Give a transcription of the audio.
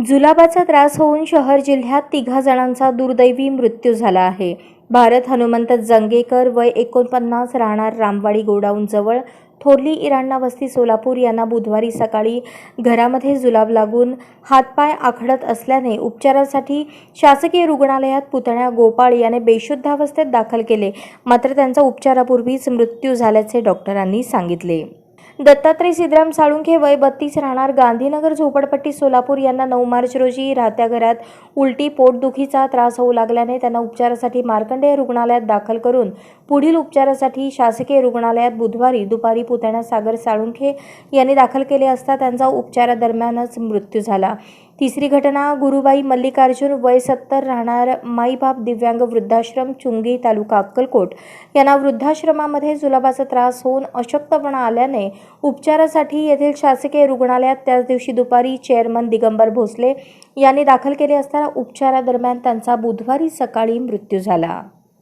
जुलाबाचा त्रास होऊन शहर जिल्ह्यात तिघा जणांचा दुर्दैवी मृत्यू झाला आहे. भारत हनुमंत जंगेकर वय एकोणपन्नास राहणार रामवाडी गोडाऊनजवळ थोरली इराणा वस्ती सोलापूर. यांना बुधवारी सकाळी घरामध्ये जुलाब लागून हातपाय आखडत असल्याने उपचारासाठी शासकीय रुग्णालयात पुतण्या गोपाळ याने बेशुद्धावस्थेत दाखल केले. मात्र त्यांचा उपचारापूर्वीच मृत्यू झाल्याचे डॉक्टरांनी सांगितले. दत्तात्रय सिद्धराम साळुंखे वय बत्तीस राहणार. गांधीनगर झोपडपट्टी सोलापूर यांना नऊ मार्च रोजी राहत्या घरात उलटी पोटदुखीचा त्रास होऊ लागल्याने त्यांना उपचारासाठी मार्कंडेय रुग्णालयात दाखल करून पुढील उपचारासाठी शासकीय रुग्णालयात बुधवारी दुपारी पुतण्या सागर साळुंखे यांनी दाखल केले असता त्यांचा उपचारादरम्यानच मृत्यू झाला. तिसरी घटना गुरुबाई मल्लिकार्जुन वय सत्तर राहणार माईबाप दिव्यांग वृद्धाश्रम चुंगी तालुका अक्कलकोट. यांना वृद्धाश्रमामध्ये जुलाबाचा त्रास होऊन अशक्तपणा आल्याने उपचारासाठी येथील शासकीय रुग्णालयात त्याच दिवशी दुपारी चेअरमन दिगंबर भोसले यांनी दाखल केले असताना उपचारादरम्यान त्यांचा बुधवारी सकाळी मृत्यू झाला.